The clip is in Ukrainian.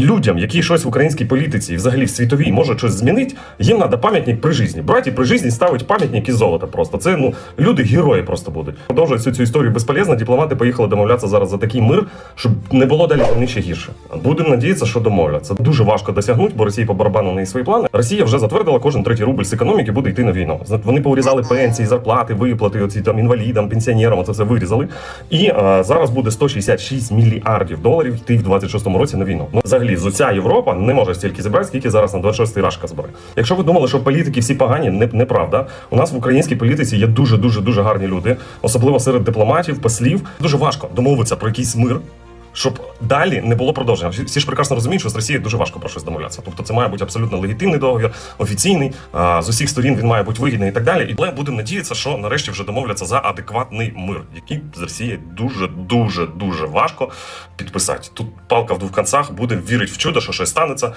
Людям, які щось в українській політиці і взагалі в світовій можуть щось змінити, їм треба пам'ятник при житті. Браті при житті ставить пам'ятник із золота. Просто це ну люди герої просто будуть. Продовжують всю цю історію безполезно. Дипломати поїхали домовлятися зараз за такий мир, щоб не було далі вони ще гірше. Будемо надіятися, що домовляться. Дуже важко досягнути, бо Росія по барабану неї свої плани. Росія вже затвердила, кожен третій рубль з економіки буде йти на війну. Вони поурізали пенсії, зарплати, виплати, оці там інвалідам, пенсіонерам. Це все вирізали. І е, зараз буде 166 мільярдів доларів йти в 26-му році на війну. Ну, взагалі, з уся Європа не може стільки зібрати, скільки зараз на 26-й рашка збере. Якщо ви думали, що політики всі погані, не, неправда. У нас в українській політиці є дуже дуже дуже гарні люди, особливо серед дипломатів, послів. Дуже важко домовитися про якийсь мир. Щоб далі не було продовження. Всі- ж прекрасно розуміють, що з Росією дуже важко про щось домовлятися. Тобто це має бути абсолютно легітимний договір, офіційний, з усіх сторін він має бути вигідний і так далі. І будемо надіятися, що нарешті вже домовляться за адекватний мир, який з Росією дуже дуже дуже важко підписати. Тут палка в двох концах, будемо вірити в чудо, що щось станеться.